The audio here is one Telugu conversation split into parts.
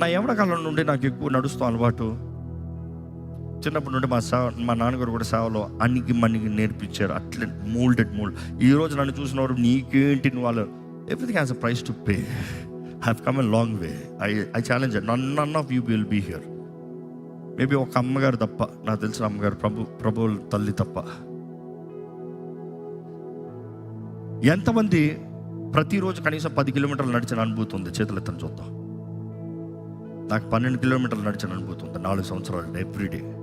నా ఎవడ కాలం నుండి నాకు ఎక్కువ నడుస్తూ అలవాటు? చిన్నప్పటి నుండి మా సా మా నాన్నగారు కూడా సేవలో అన్నికి మన్నికి నేర్పించారు. అట్లే మూల్డెడ్ మూల్డ్ ఈ రోజు నన్ను చూసినవారు నీకేంటి నువ్వు వాళ్ళు everything has a price to pay have come a long way I I challenge none none of you will be here maybe ఒక అమ్మగారు తప్ప నాకు తెలిసిన అమ్మగారు ప్రభు ప్రభువుల తల్లి తప్ప. ఎంతమంది ప్రతిరోజు కనీసం పది కిలోమీటర్లు నడిచిన అనుభూతి ఉంది? చేతులు ఎత్తని చూద్దాం. నాకు పన్నెండు కిలోమీటర్లు నడిచిన అనుభూతి ఉంది నాలుగు సంవత్సరాలు ఎవ్రీడే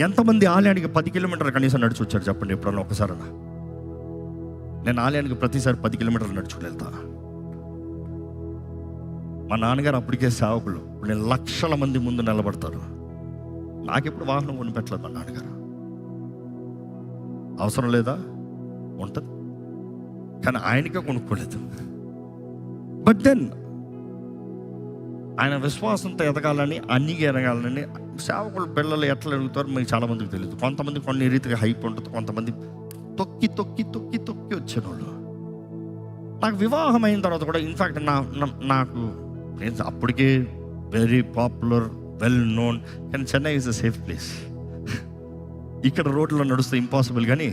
ఎంతమంది ఆలయానికి పది కిలోమీటర్లు కనీసం నడిచి వచ్చారు చెప్పండి ఎప్పుడన్నా ఒకసారన్నా? నేను ఆలయానికి ప్రతిసారి పది కిలోమీటర్లు నడుచుకుని వెళ్తా. మా నాన్నగారు అప్పటికే సేవకులు. ఇప్పుడు నేను లక్షల మంది ముందు నిలబడతారు. నాకెప్పుడు వాహనం కొని పెట్టలేదు మా నాన్నగారు. అవసరం లేదా? ఉంటుంది. కానీ ఆయనకే కొనుక్కోలేదు. బట్ దెన్ ఆయన విశ్వాసంతో ఎదగాలని అన్ని ఎదగాలని సేవకులు పిల్లలు ఎట్లా ఎదుగుతారో మీకు చాలా మందికి తెలియదు కొంతమంది కొన్ని రీతిగా హైప్ ఉంటుంది కొంతమంది తొక్కి తొక్కి తొక్కి తొక్కి వచ్చిన వాళ్ళు నాకు వివాహం అయిన తర్వాత కూడా ఇన్ఫాక్ట్ నా నాకు నేను అప్పటికే వెరీ పాపులర్ వెల్ నోన్ కానీ Chennai is a safe place ఇక్కడ రోడ్లో నడుస్తే ఇంపాసిబుల్ కానీ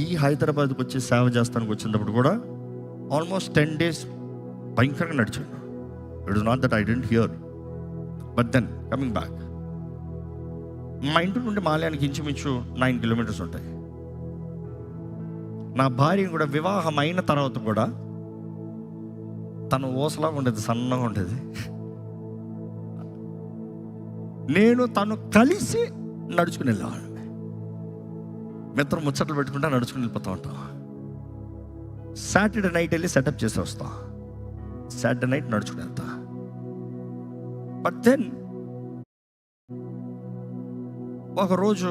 ఈ హైదరాబాద్కి వచ్చి సేవ చేస్తానికి వచ్చినప్పుడు కూడా ఆల్మోస్ట్ టెన్ డేస్ భయంకరంగా నడిచాడు it is not that I didn't hear but then coming back మా ఇంటి నుండి మాల్యానికి ఇంచుమించు నైన్ కిలోమీటర్స్ ఉంటాయి. నా భార్య కూడా వివాహం అయిన తర్వాత కూడా తను ఓసలాగా ఉండేది సన్నగా ఉండేది. నేను తను కలిసి నడుచుకుని వెళ్ళేవాడిని మిత్రం ముచ్చట్లు పెట్టుకుంటా నడుచుకుని వెళ్ళిపోతూ ఉంటాం. సాటర్డే నైట్ వెళ్ళి సెటప్ చేసి వస్తా. సాటర్డే నైట్ నడుచుకుని వెళ్తా. బట్ దెన్ ఒకరోజు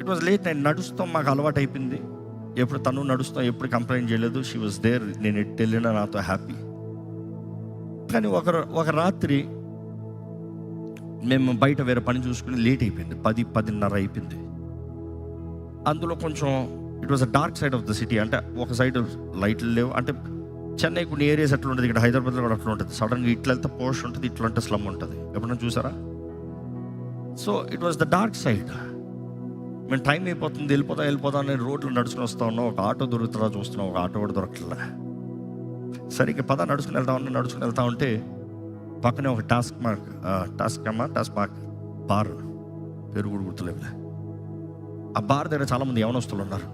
ఇట్ వాజ్ లేట్ నైట్ నడుస్తాం మాకు అలవాటు అయిపోయింది. ఎప్పుడు తను నడుస్తాం ఎప్పుడు కంప్లైంట్ చేయలేదు. షీ వాజ్ దేర్ నేను ఎట్టి వెళ్ళినా నాతో హ్యాపీ కానీ ఒక ఒక రాత్రి మేము బయట వేరే పని చూసుకుని లేట్ అయిపోయింది. పది పదిన్నర అయిపోయింది. అందులో కొంచెం it was a dark side of the city అంటే ఒక సైడ్ లైట్లు లేవు. అంటే చెన్నై కొన్ని ఏరియాస్ ఎట్లా ఉంటుంది ఇక్కడ హైదరాబాద్లో కూడా అట్లా ఉంటుంది సడన్గా ఇట్లా వెళ్తే పోస్ట్ ఉంటుంది ఇట్లా అంటే స్లమ్ ఉంటుంది. ఎప్పుడైనా చూసారా? So it was the dark side మేము టైం అయిపోతుంది వెళ్ళిపోతా వెళ్ళిపోతా అని రోడ్లు నడుచుకుని వస్తా ఉన్నాం. ఒక ఆటో దొరుకుతుందా చూస్తున్నాం ఒక ఆటో కూడా దొరకట్లే. సరిగ్గా పద నడుచుకుని వెళ్తామని నడుచుకుని వెళ్తా ఉంటే పక్కనే ఒక టాస్క్ మార్క్ టాస్క్ అమ్మా టాస్క్ మార్క్ బార్ పేరు కూడా గుర్తులేవులే ఆ బార్ దగ్గర చాలామంది యవనస్తులు ఉన్నారు.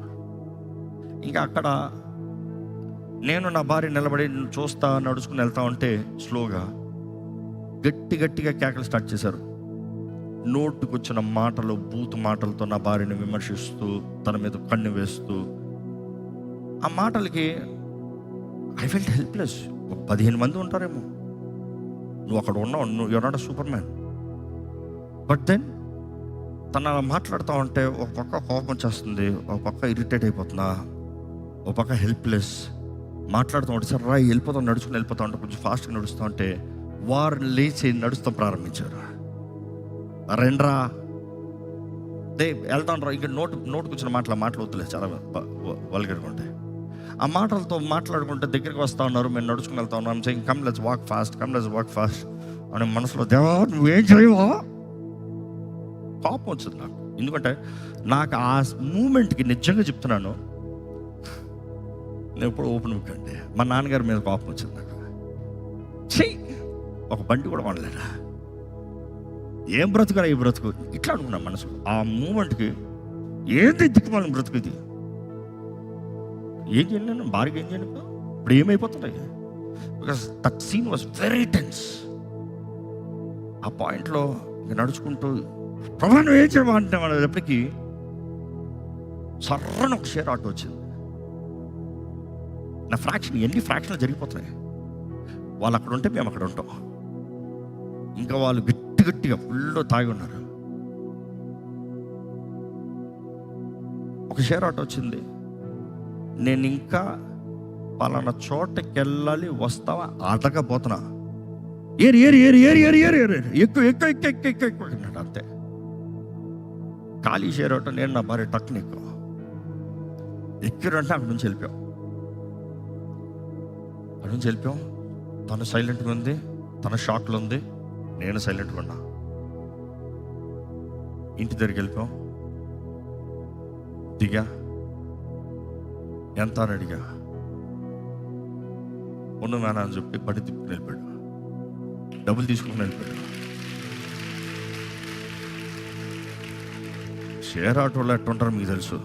ఇంకా అక్కడ నేను నా భార్య నిలబడి చూస్తా నడుచుకుని వెళ్తా ఉంటే స్లోగా గట్టి గట్టిగా కేకలు స్టార్ట్ చేశారు. నోటుకు వచ్చిన మాటలు బూతు మాటలతో నా భార్యని విమర్శిస్తూ తన మీద కన్ను వేస్తూ ఆ మాటలకి ఐ ఫెల్ట్ హెల్ప్లెస్ ఒక పదిహేను మంది ఉంటారేమో. నువ్వు అక్కడ ఉన్నావు నువ్వు your not superman but then తన మాట్లాడుతూ ఉంటే ఒక పక్క కోపం వచ్చేస్తుంది ఒక పక్క ఇరిటేట్ అయిపోతున్నా ఒక పక్క హెల్ప్లెస్ మాట్లాడుతూ ఉంటే సరే రా వెళ్ళిపోతాం నడుచుకుని వెళ్ళిపోతా ఉంటే కొంచెం ఫాస్ట్గా నడుస్తూ ఉంటే వారు లేచి నడుస్తూ ప్రారంభించారు. రెండ్రా. దే వెళ్తాను రా. ఇంకా నోటు నోటుకు వచ్చిన మాటలు మాటలు వద్దులే చాలా వల్గర్గా ఉంటాయి. ఆ మాటలతో మాట్లాడుకుంటే దగ్గరికి వస్తా ఉన్నారు మేము నడుచుకుని వెళ్తా ఉన్నాం saying come let's walk fast come let's walk fast అని మనసులో దేవా నువ్వేం చేయవా? కోపం వచ్చింది నాకు. ఎందుకంటే నాకు ఆ మూమెంట్కి నిజంగా చెప్తున్నాను నేను ఎప్పుడు ఓపెన్ బుక్ అండి. మా నాన్నగారి మీద కోపం వచ్చింది నాకు. చెయ్యి ఒక బండి కూడా కొనలేరా ఏం బ్రతుకురా ఈ బ్రతుకు? ఇట్లా అనుకున్నా మనసు. ఆ మూమెంట్కి ఏంది దిక్కుమాలిన బ్రతుకు ఇది? ఏం చేయలేను భార్య ఏం చేయను ఇప్పుడు? ఏమైపోతున్నాయి because that scene was very tense. ఆ పాయింట్లో నడుచుకుంటూ ప్రభా నువ్వు ఏం చేయమంటే మన వాళ్ళప్పటికి సర్రన ఒక షేర్ ఆటో వచ్చింది. నా ఫ్రాక్షన్ ఎన్ని ఫ్రాక్షన్లు జరిగిపోతున్నాయి వాళ్ళు అక్కడ ఉంటే మేము అక్కడ ఉంటాం. ఇంకా వాళ్ళు గట్టి గట్టిగా ఫుల్ తాగి ఉన్నారు. ఒక షేర్ ఆటో వచ్చింది. నేను ఇంకా పలానా చోటకి వెళ్ళాలి వస్తావా అడగబోతున్నా. ఏరు ఏరు ఏరు ఏరు ఏరు ఏరు ఏరు ఎక్కువ ఎక్కువ ఎక్కువ ఎక్కువ ఎక్కువ ఎక్కువ అంతే. ఖాళీ షేర్ ఆటో నేను నా భార్య టక్ ఎక్కువ ఎక్కిరంటే అక్కడి నుంచి వెళ్ళిపోయాం. నుంచి వెళ్ళిపోయాం తను సైలెంట్గా ఉంది తన షాక్లో ఉంది నేను సైలెంట్గా ఉన్నా. ఇంటి దగ్గరికి వెళ్ళిపోయాం. దిగా ఎంత? అని అడిగా. ఉన్న మేనా అని చెప్పి బండి తిప్పుకుని వెళ్ళిపోయాడు. డబ్బులు తీసుకుని వెళ్ళిపోయాడు. షేర్ ఆటోలో ఎట్టుంటారో మీకు తెలుసు.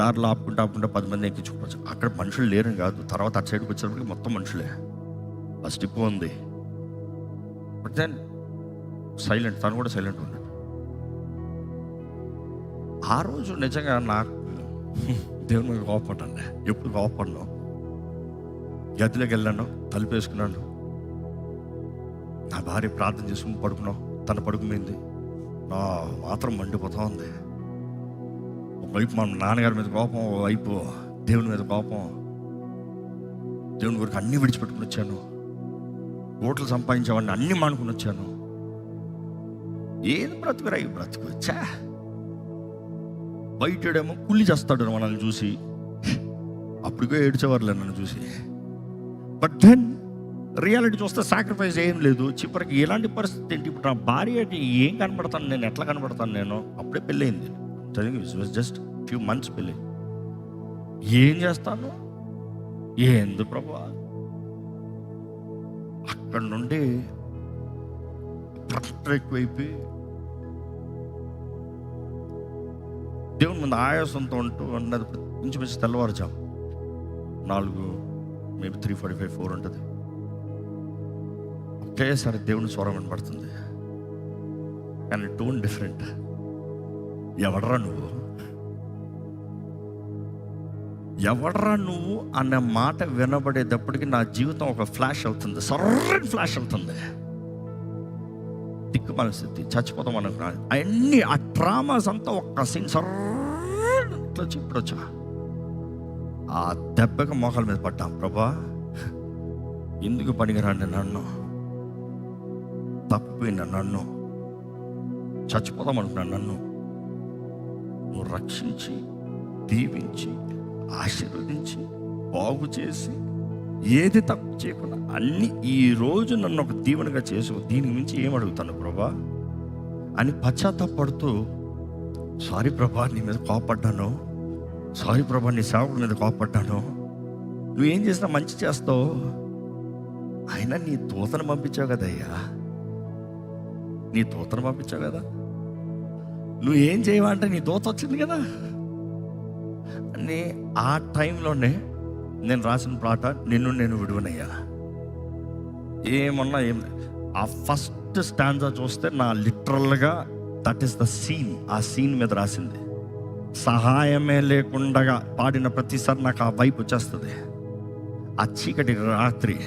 దారిలో ఆపుకుంటా ఆపుకుంటా పది మంది ఎక్కించుకోవచ్చు. అక్కడ మనుషులు లేరని కాదు. తర్వాత అటు సైడ్కి వచ్చేటప్పటికి మొత్తం మనుషులే. ఆ స్టిప్ ఉంది. బట్ దెన్ సైలెంట్ తను కూడా సైలెంట్ ఉన్నాడు. ఆ రోజు నిజంగా నాకు దేవుని మీద కోపడ్డాను ఎప్పుడు కోపడ్డాను గదిలోకి వెళ్ళాను తలుపేసుకున్నాను నా భార్య ప్రార్థన చేసుకుని పడుకున్నాం. తన పడుకుపోయింది. నా మాత్రం మండిపోతా ఉంది. వైపు మన నాన్నగారి మీద కోపం వైపు దేవుని మీద కోపం. దేవుని కొరకు అన్ని విడిచిపెట్టుకుని వచ్చాను. ఓట్లు సంపాదించేవాడిని అన్ని మానుకుని వచ్చాను. ఏది బ్రతుకురా ఈ బ్రతుకు? చా బయటడేమో కుళ్ళి చేస్తాడు మనల్ని చూసి. అప్పటికే ఏడ్చేవారులే నన్ను చూసి. బట్ దెన్ రియాలిటీ చూస్తే సాక్రిఫైస్ ఏం లేదు. చివరికి ఎలాంటి పరిస్థితి ఏంటి? ఇప్పుడు నా భార్య ఏం కనబడతాను నేను? ఎట్లా కనబడతాను నేను? అప్పుడే పెళ్ళయింది. జస్ట్ ఫ్యూ మంత్స్ పెళ్ళి ఏం చేస్తాను? ఏంది ప్రభా? అక్కడ నుండి ప్రెషర్ ఎక్కువైపోయి దేవుని ముందు ఆయాసంతో ఉంటూ అన్నది ఇంచుమించు తెల్లవారుజాము. నాలుగు maybe three forty five four ఉంటుంది. ఒకేసారి దేవుని స్వరం వినపడుతుంది కానీ టోన్ డిఫరెంట్ ఎవడరా నువ్వు? ఎవడరా నువ్వు అనే మాట వినబడేటప్పటికి నా జీవితం ఒక ఫ్లాష్ అవుతుంది. సర్రని ఫ్లాష్ అవుతుంది. దిక్కుమాల స్థితి చచ్చిపోతాం అనుకున్నా అన్ని ఆ ట్రామాస్ అంతా ఒక్క సీన్ సర్రని ఇట్లా ఆ దెబ్బకి మోకాల మీద పడ్డాం. ప్రభా ఎందుకు పనికిరాండి నన్ను? తప్పిన నన్ను? చచ్చిపోదాం అనుకున్నాను నన్ను? నువ్వు రక్షించి దీవించి ఆశీర్వదించి బాగు చేసి ఏది తప్పు చేయకుండా అన్ని ఈ రోజు నన్ను ఒక దీవెనగా చేసు. దీనికి మించి ఏం అడుగుతాను ప్రభా? అని పశ్చాత్తాపడుతూ సారీ ప్రభా నీ మీద కోపడ్డాను. సారీ ప్రభా నీ సేవకుడి మీద కోపడ్డాను. నువ్వేం చేసినా మంచి చేస్తావు. అయినా నీ దూతను పంపించావు కదయ్యా? నీ దూతను పంపించావు కదా? నువ్వు ఏం చేయవంటే నీ దోత వచ్చింది కదా. అని ఆ టైంలోనే నేను రాసిన పాట నిన్ను నేను విడువనయ్యా. ఏమన్నా ఏం ఆ ఫస్ట్ స్టాండ్జా చూస్తే నా లిటరల్గా దట్ ఈస్ ద సీన్ ఆ సీన్ మీద రాసింది. సహాయమే లేకుండా పాడిన ప్రతిసారి నాకు ఆ వైపు వచ్చేస్తుంది. ఆ చీకటి రాత్రి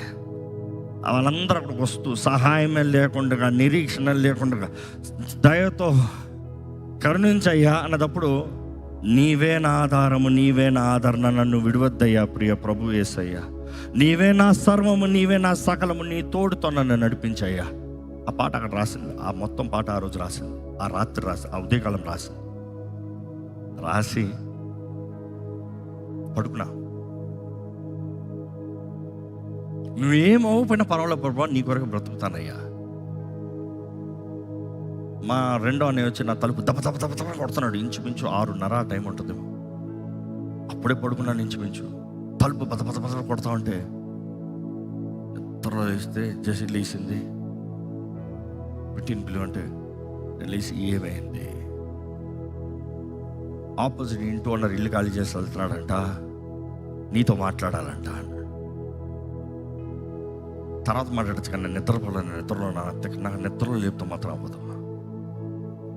వాళ్ళందరూ అక్కడికి వస్తూ సహాయమే లేకుండా నిరీక్షణ లేకుండా దయతో కరుణించయ్యా అన్నదప్పుడు నీవే నా ఆధారము నీవే నా ఆదరణ నన్ను విడవద్దయ్యా ప్రియ ప్రభు వేసయ్యా నీవే నా సర్వము నీవే నా సకలము నీ తోడుతో నన్ను నడిపించయ్యా. ఆ పాట అక్కడ రాసింది. ఆ మొత్తం పాట ఆ రోజు రాసింది. ఆ రాత్రి రాసి ఆ ఉదయకాలం రాసింది. రాసి పడుకున్నా నువ్వేం అవ్వకపోయినా పర్వాలేదు ప్రభావ నీ కొరకు బ్రతుకుతానయ్యా. మా రెండో అనే వచ్చి నా తలుపు దప్ప దప్ప దప్ప దప్ప కొడుతున్నాడు. ఇంచుమించు ఆరున్నర ఆ టైం ఉంటుంది. అప్పుడే పడుకున్నాను ఇంచుమించు. తలుపు బత బత బత కొడతా ఉంటే త్వరలో వేస్తే జసి లేచింది. పెట్టిన పిలువ అంటే లేచి ఏమైంది? ఆపోజిట్ ఇంటి ఓనర్ ఇల్లు ఖాళీ చేసి వెళ్తున్నాడంట. నీతో మాట్లాడాలంట తర్వాత మాట్లాడచ్చు కానీ నేను నిద్రపోలేను. నిద్రలో నా నాకు నిద్రలో లేపుతో మాత్రం అవ్వదు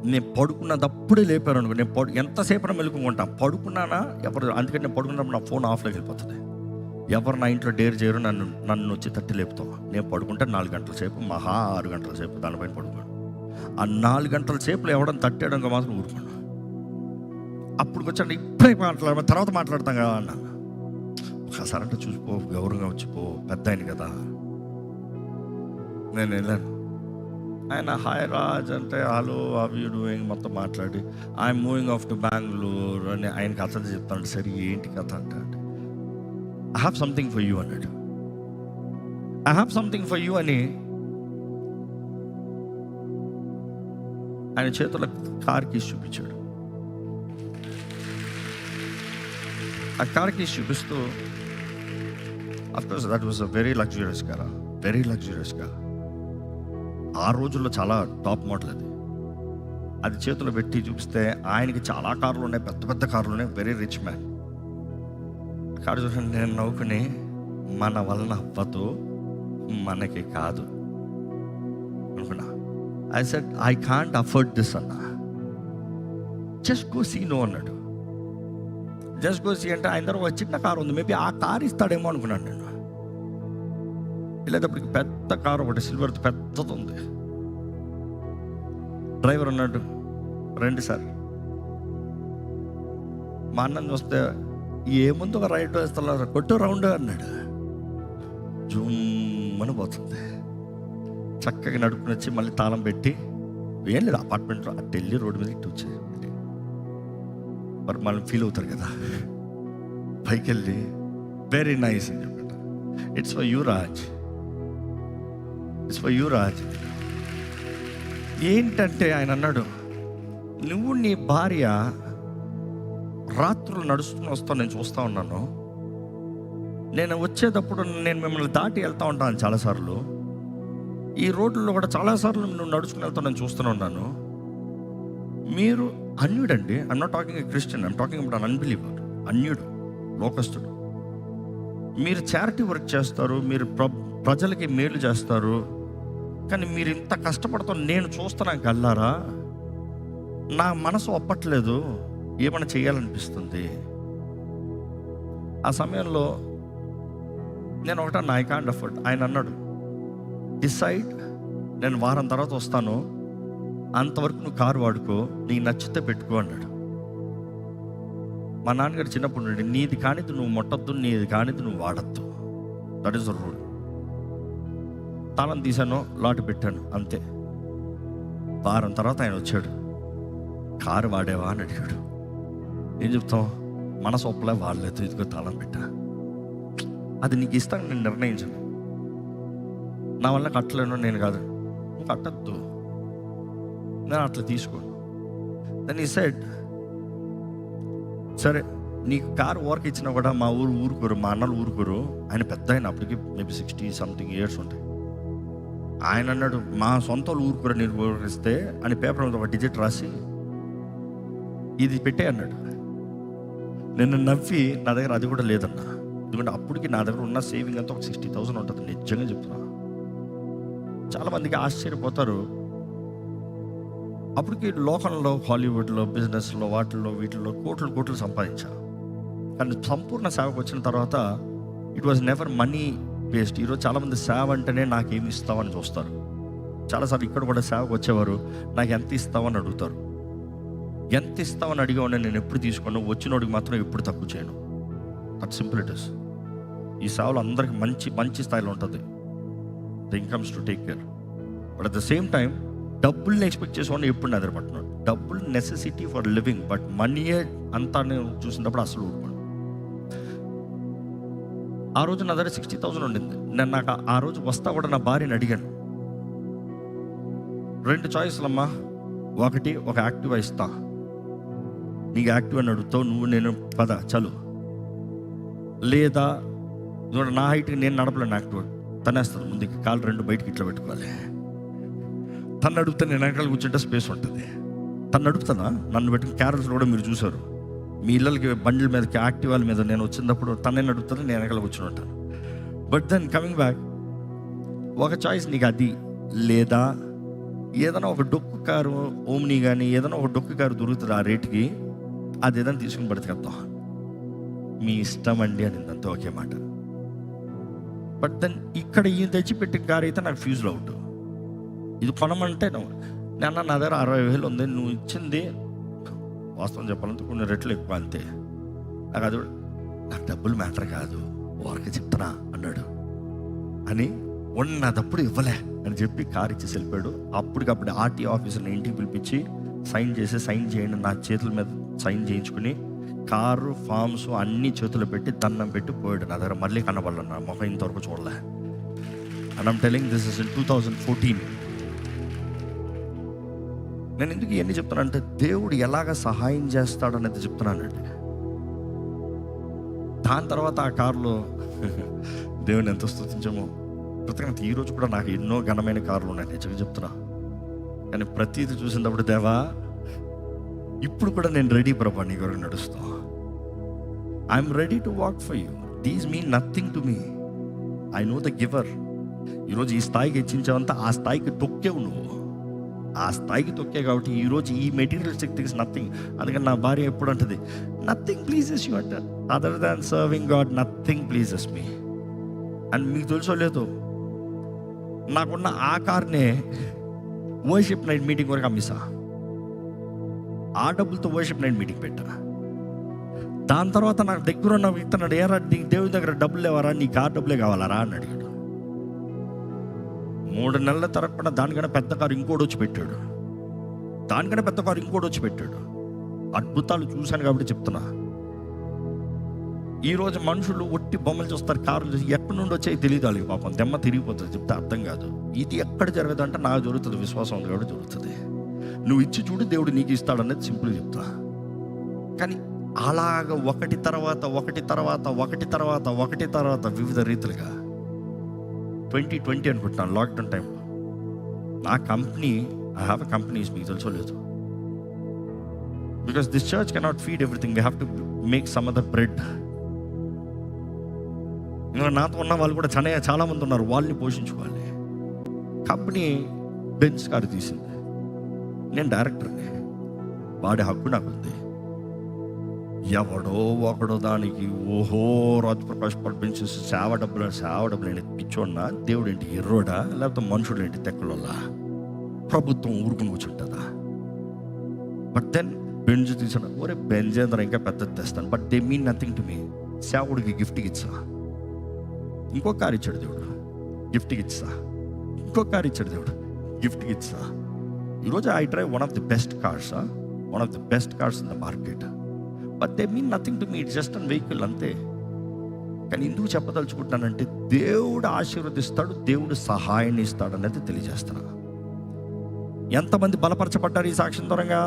నేను పడుకున్నదప్పుడే లేపాను అనుకో నేను పడు ఎంతసేపు మెలుకుంటాం పడుకున్నానా? ఎవరు అందుకని నేను పడుకున్నప్పుడు నా ఫోన్ ఆఫ్లోకి వెళ్ళిపోతుంది. ఎవరు నా ఇంట్లో డేర్ చేయరు నన్ను నన్ను వచ్చి తట్టి లేపుతాం నేను పడుకుంటే నాలుగు గంటల సేపు మహా ఆరు గంటల సేపు దానిపైన పడుకోను. ఆ నాలుగు గంటల సేపులో ఎవడని తట్టేయడంగా మాత్రం ఊరుకోండి అప్పుడు వచ్చాను ఇప్పుడే మాట్లాడ తర్వాత మాట్లాడతాం కదా అన్న. ఒకసారి అంటే చూసిపో గౌరవంగా వచ్చిపో పెద్ద ఆయన కదా. నేను వెళ్ళాను. ఆయన హాయ్ రాజ్ అంటే హలో అవి డూయింగ్ మొత్తం మాట్లాడి I'm moving off to Bengaluru అని ఆయన కథ చెప్తాడు సరే ఏంటి కథ? అంటాడు I have something for you అన్నాడు. I have something for you అని ఆయన చేతుల కార్ కీస్ చూపించాడు. ఆ కార్ కీస్ చూపిస్తూ of course that was a very luxurious car very luxurious car ఆ రోజుల్లో చాలా టాప్ మోడల్ అది. అది చేతిలో పెట్టి చూపిస్తే ఆయనకి చాలా కార్లు ఉన్నాయి పెద్ద పెద్ద కార్లు ఉన్నాయి వెరీ రిచ్ మ్యాన్ కారు చూడండి నేను నవ్వుకుని మన వలన అవ్వదు మనకి కాదు. అనుకున్నా. I said I can't afford this అన్న. జస్ట్ గో సీ నో అన్నాడు. జస్ట్ గో సీ అంటే ఆయన దగ్గర ఒక చిన్న కారు ఉంది మేబీ ఆ కార్ ఇస్తాడేమో అనుకున్నాను నేను. వెళ్ళేటప్పటికి పెద్ద కారు ఒకటి సిల్వర్ పెద్దది ఉంది. డ్రైవర్ అన్నాడు రండి సార్. మా అన్నం చూస్తే ఏముంది ఒక రైట్ వేస్తున్నారు కొట్టు రౌండ్ అన్నాడు. జుమ్మని పోతుంది. చక్కగా నడుపుకుని వచ్చి మళ్ళీ తాళం పెట్టి ఏం లేదు అపార్ట్మెంట్లో అటు వెళ్ళి రోడ్డు మీద ఇటు వచ్చాయి మరి మనం ఫీల్ అవుతారు కదా. పైకి వెళ్ళి వెరీ నైస్ అని చెప్పాడు. It's for you Raj it's for you Raj. ఏంటంటే ఆయన అన్నాడు నువ్వు నీ భార్య రాత్రులు నడుచుకుని వస్తావు నేను చూస్తూ ఉన్నాను. నేను వచ్చేటప్పుడు నేను మిమ్మల్ని దాటి వెళ్తూ ఉంటాను చాలాసార్లు. ఈ రోడ్లలో కూడా చాలాసార్లు నువ్వు నడుచుకుని వెళ్తా నేను చూస్తూనే ఉన్నాను. మీరు అన్యుడండి. I'm not talking Christian I'm talking about an unbeliever అన్యుడు లోకస్తుడు. మీరు చారిటీ వర్క్ చేస్తారు మీరు ప్ర ప్రజలకి మేలు చేస్తారు. కానీ మీరు ఇంత కష్టపడుతున్న నేను చూస్తున్నాను కల్లారా నా మనసు ఒప్పట్లేదు. ఏమైనా చేయాలనిపిస్తుంది? ఆ సమయంలో నేను ఒకట నా కాండ్ అఫర్ట్ ఆయన అన్నాడు డిసైడ్ నేను వారం తర్వాత వస్తాను. అంతవరకు నువ్వు కారు వాడుకో నీకు నచ్చితే పెట్టుకో అన్నాడు. మా నాన్నగారు చిన్నప్పుడు నుండి నీది కానిది నువ్వు మొట్టద్దు నీది కానిది నువ్వు వాడద్దు. దట్ ఈస్ ద రూల్ తాళం తీశాను లాటు పెట్టాను అంతే. వారం తర్వాత ఆయన వచ్చాడు. కారు వాడేవా అని అడిగాడు. ఏం చెప్తాం మనసు ఒప్పలే వాడలేదు ఇదిగో తాళం పెట్టా. అది నీకు ఇస్తాను నేను నిర్ణయించను. నా వల్ల కట్టలేను నేను కాదు. కట్టద్దు. నేను అట్లా తీసుకోను. దాన్ని ఈ సైడ్ సరే నీకు కారు వర్క్ ఇచ్చినా కూడా మా ఊరు ఊరుకోరు మా అన్నలు ఊరుకోరు. ఆయన పెద్ద ఆయన అప్పటికి మేబీ సిక్స్టీ సంథింగ్ ఇయర్స్ ఉంటాయి. ఆయన అన్నాడు మా సొంత వాళ్ళు కూడా నిర్వహిస్తే అని పేపర్ మీద ఒక డిజిట్ రాసి ఇది పెట్టే అన్నాడు. నిన్ను నవ్వి నా దగ్గర అది కూడా లేదన్నా. ఎందుకంటే అప్పటికి నా దగ్గర ఉన్న సేవింగ్ అంతా ఒక సిక్స్టీ థౌసండ్ ఉంటుంది నిజంగా చెప్తున్నా. చాలామందికి ఆశ్చర్యపోతారు. అప్పటికి లోకంలో హాలీవుడ్లో బిజినెస్లో వాటిల్లో వీటిల్లో కోట్లు కోట్లు సంపాదించా. కానీ సంపూర్ణ సేవకు వచ్చిన తర్వాత it was never money based ఈరోజు చాలామంది సేవ అంటేనే నాకేమి ఇస్తావని చూస్తారు. చాలాసార్లు ఇక్కడ కూడా సేవకు వచ్చేవారు నాకు ఎంత ఇస్తావని అడుగుతారు. ఎంత ఇస్తావని అడిగామని నేను ఎప్పుడు తీసుకున్నాను వచ్చినోడికి మాత్రం ఎప్పుడు తక్కువ చేయను. దట్ సింపుల్ ఇట్ ఇస్ ఈ సేవలు అందరికి మంచి మంచి స్థాయిలో ఉంటుంది. The incomes to take care but at the same time డబ్బుల్ని ఎక్స్పెక్ట్ చేసేవాడిని ఎప్పుడు నిద్రపడుతున్నాడు దగ్గర డబ్బులు నెసెసిటీ ఫర్ లివింగ్ బట్ మనీయే అంతా నేను చూసినప్పుడు అసలు ఆ రోజు నా దగ్గర సిక్స్టీ థౌసండ్ ఉండింది. నేను నాకు ఆ- రోజు వస్తా కూడా నా భార్యని అడిగాను. రెండు చాయిస్లు అమ్మా ఒకటి ఒక యాక్టివా ఇస్తా. నీకు యాక్టివ్ అని అడుగుతావు నువ్వు నేను పద చలు. లేదా చూడ నా హైట్కి నేను నడపలేను యాక్టివ్ తనేస్తాను ముందుకి కాలు రెండు బయటకి ఇట్లా పెట్టుకోవాలి. తను అడుగుతా నేను వెనకాల కూర్చుంటే స్పేస్ ఉంటుంది. తను అడుగుతానా? నన్ను పెట్టుకుని క్యారల్స్ కూడా మీరు చూసారు మీ ఇళ్ళకి బండ్ల మీదకి యాక్టివాల మీద నేను వచ్చినప్పుడు తనే నడుపుతాను నేను వెనకాల కూర్చుని ఉంటాను. బట్ దెన్ కమింగ్ బ్యాక్ ఒక చాయిస్ నీకు అది లేదా? ఏదైనా ఒక డొక్కు కారు ఓమ్ని కానీ ఏదైనా ఒక డొక్కు కారు దొరుకుతుంది ఆ రేటుకి అది ఏదైనా తీసుకుని పడితేద్దాం మీ ఇష్టం అండి అని అంతే ఒకే మాట. బట్ దెన్ ఇక్కడ ఈయన తెచ్చిపెట్టిన కారు అయితే నాకు ఫ్యూజ్లో అవుట్ ఇది కొనమంటే నువ్వు నాన్న నా దగ్గర అరవై వేలు ఉంది నువ్వు ఇచ్చింది వాస్తవం చెప్పాలంటే కొన్ని రెట్లు ఎక్కువ అంతే. నాకు అది నాకు డబ్బులు మ్యాటర్ కాదు వారికి చెప్తున్నా అన్నాడు. అని ఉన్నదప్పుడు ఇవ్వలే అని చెప్పి కార్ ఇచ్చేసి వెళ్ళిపోయాడు. అప్పటికప్పుడు ఆర్టీ ఆఫీసర్ని ఇంటికి పిలిపించి సైన్ చేసి సైన్ చేయండి నా చేతుల మీద సైన్ చేయించుకుని కారు ఫామ్స్ అన్ని చేతులు పెట్టి దండం పెట్టి పోయాడు. నా దగ్గర మళ్ళీ కనబడలే నా ఇంతవరకు చూడలే. And I'm telling this is in two thousand fourteen నేను ఎందుకు ఇవన్నీ చెప్తున్నానంటే దేవుడు ఎలాగ సహాయం చేస్తాడనేది చెప్తున్నానండి. దాని తర్వాత ఆ కారులో దేవుని ఎంత స్థుతించామో ప్రతికంత ఈరోజు కూడా నాకు ఎన్నో ఘనమైన కార్లు ఉన్నాయి నిజంగా చెప్తున్నా. కానీ ప్రతీది చూసినప్పుడు దేవా ఇప్పుడు కూడా నేను రెడీ ప్రభా నీ కొరకు నడుస్తా. I'm ready to walk for you these mean nothing to me I know the giver ఈరోజు ఈ స్థాయికి హెచ్చించావంతా ఆ స్థాయికి తొక్కేవు నువ్వు. ఆ స్థాయికి తొక్కే కాబట్టి ఈరోజు ఈ మెటీరియల్ థింగ్స్ నథింగ్ అందుకని నా భార్య ఎప్పుడు అంటది నథింగ్ ప్లీజెస్ యూ అంట. Other than serving God nothing pleases me and మీకు తెలుసో లేదు నాకున్న ఆ కార్నే వర్షిప్ నైట్ మీటింగ్ వరకు అమ్మిసా. ఆ డబ్బులతో వర్షిప్ నైట్ మీటింగ్ పెట్టా. దాని తర్వాత నాకు దగ్గర ఉన్న వ్యక్తి అన్నాడు ఏరా నీ దేవుని దగ్గర డబ్బులు లేవరా? నీకు కార్ డబ్బులే కావాలరా? అని అడిగాడు. మూడు నెలల తరపున దానికన్నా పెద్ద కారు ఇంకోటి వచ్చి పెట్టాడు. దానికన్నా పెద్ద కారు ఇంకోటి వచ్చి పెట్టాడు. అద్భుతాలు చూశాను కాబట్టి చెప్తున్నా. ఈ రోజు మనుషులు ఒట్టి బొమ్మలు చూస్తారు కారులు చూసి ఎక్కడి నుండి వచ్చాయి తెలియదు వాళ్ళకి పాపం. దెమ్మ తిరిగిపోతుంది చెప్తే అర్థం కాదు. ఇది ఎక్కడ జరగదు అంటే నాకు జరుగుతుంది విశ్వాసం ఉంది కాబట్టి జరుగుతుంది. నువ్వు ఇచ్చి చూడు దేవుడు నీకు ఇస్తాడనేది సింపుల్ చెప్తా. కానీ అలాగ ఒకటి తర్వాత ఒకటి తర్వాత ఒకటి తర్వాత ఒకటి తర్వాత వివిధ రీతిలుగా ట్వంటీ ట్వంటీ అనుకుంటున్నాను లాక్డౌన్ టైంలో. నా company I have a companies మీకు తెలుసో లేదు. Because this church cannot feed everything we have to make some other bread ఇంకా నాతో ఉన్న వాళ్ళు కూడా చాలా చాలా మంది ఉన్నారు వాళ్ళని పోషించుకోవాలి. కంపెనీ బెంచ్ కారు తీసింది. నేను డైరెక్టర్ని. వాడి హక్కు నాకు ఉంది. ఎవడో ఒకడో దానికి ఓహో రాజ్ ప్రకాష్ పడిపించేసి సేవ డబ్బులు సేవ డబ్బులు పిచ్చోడినా దేవుడు ఏంటి ఎర్రోడా లేకపోతే మనుషుడు ఏంటి తెక్కలోలా ప్రభుత్వం ఊరుకుని కూర్చుంటుందా? బట్ దెన్ బెంజ్ తీసాను ఒరే బెంజ్ ఏంద్ర ఇంకా పెద్ద తెస్తాను. But they mean nothing to me సేవకుడికి గిఫ్ట్కి ఇచ్చా ఇంకో కారు ఇచ్చాడు దేవుడు. గిఫ్ట్కి ఇచ్చా ఇంకో కారు ఇచ్చాడు దేవుడు. గిఫ్ట్కి ఇచ్చా ఈరోజు I drive one of the best cars one of the best cars in the market but they mean nothing to me it just an vehicle అంతే. కానీ ఎందుకు చెప్పదలుచుకుంటున్నానంటే దేవుడు ఆశీర్వదిస్తాడు దేవుడు సహాయాన్ని ఇస్తాడు అనేది తెలియజేస్తున్నా. ఎంతమంది బలపరచబడ్డారు ఈ సాక్ష్యం దూరంగా?